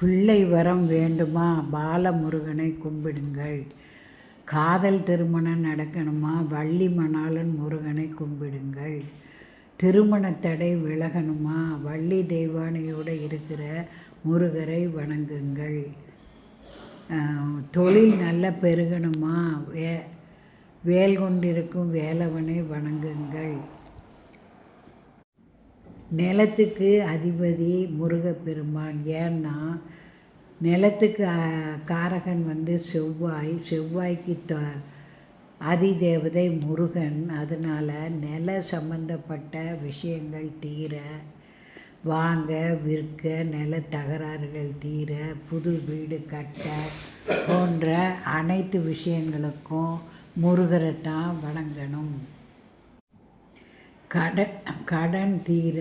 பிள்ளை வரம் வேண்டுமா? பாலமுருகனை கும்பிடுங்கள். காதல் திருமணம் நடக்கணுமா? வள்ளி மணாளன் முருகனை கும்பிடுங்கள். திருமண தடை விலகணுமா? வள்ளி தெய்வானையோடு இருக்கிற முருகரை வணங்குங்கள். தொழில் நல்லா பெருகணுமா? வே வேல் கொண்டிருக்கும் வேலவனை வணங்குங்கள். நிலத்துக்கு அதிபதி முருகப்பெருமான். ஏன்னா நிலத்துக்கு காரகன் வந்து செவ்வாய். செவ்வாய்க்கு த அதிதேவதை முருகன். அதனால் நில சம்பந்தப்பட்ட விஷயங்கள் தீர வாங்க விற்க நில தகராறுகள் தீர புது வீடு கட்ட போன்ற அனைத்து விஷயங்களுக்கும் முருகரை தான் வணங்கணும். கடன் கடன் தீர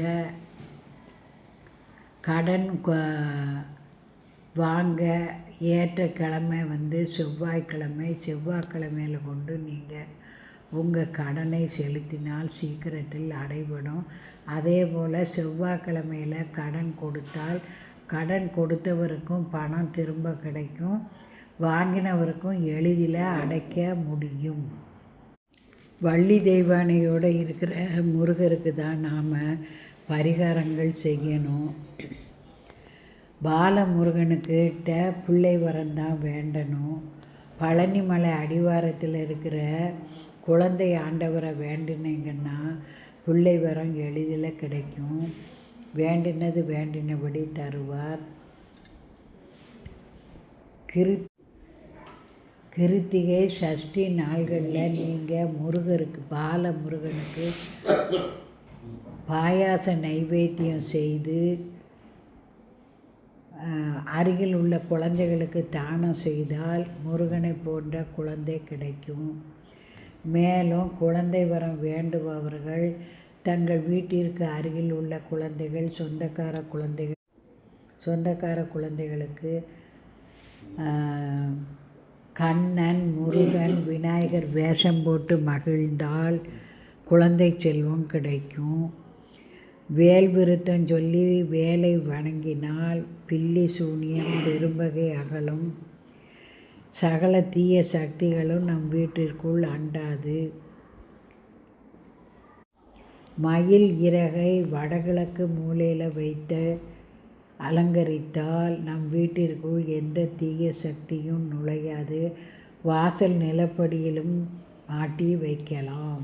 கடன் வாங்க ஏற்ற கிழமை வந்து செவ்வாய்க்கிழமை செவ்வாய்க்கிழமையில் கொண்டு நீங்கள் உங்கள் கடனை செலுத்தினால் சீக்கிரத்தில் அடைபடும். அதே போல் செவ்வாய்க்கிழமையில் கடன் கொடுத்தால் கடன் கொடுத்தவருக்கும் பணம் திரும்ப கிடைக்கும். வாங்கினவருக்கும் எளிதில் அடைக்க முடியும். வள்ளி தெய்வானையோடு இருக்கிற முருகருக்கு தான் நாம் பரிகாரங்கள் செய்யணும். பாலமுருகனுக்கிட்ட பிள்ளை வரம் தான் வேண்டணும். பழனிமலை அடிவாரத்தில் இருக்கிற குழந்தை ஆண்டவரை வேண்டினீங்கன்னா பிள்ளை வரம் எளிதில் கிடைக்கும். வேண்டினது வேண்டினபடி தருவார். கிரு கிருத்திகை சஷ்டி நாள்களில் நீங்கள் முருகருக்கு பால முருகனுக்கு பாயாச நைவேத்தியம் செய்து அருகில் உள்ள குழந்தைகளுக்கு தானம் செய்தால் முருகனை போன்ற குழந்தை கிடைக்கும். மேலும் குழந்தை வரம் வேண்டுபவர்கள் தங்கள் வீட்டிற்கு அருகில் உள்ள குழந்தைகள் சொந்தக்கார குழந்தைகள் சொந்தக்கார குழந்தைகளுக்கு கண்ணன் முருகன் விநாயகர் வேஷம் போட்டு மகிழ்ந்தால் குழந்தை செல்வம் கிடைக்கும். வேல் விருத்தம் சொல்லி வேலை வணங்கினால் பில்லி சூனியம் பெரும்பகை அகலும். சகல தீய சக்திகளும் நம் வீட்டிற்குள் அண்டாது. மயில் இறகை வடகிழக்கு மூலையில் வைத்த அலங்கரித்தால் நம் வீட்டிற்குள் எந்த தீய சக்தியும் நுழையாது. வாசல் நிலப்படியிலும் மாட்டி வைக்கலாம்.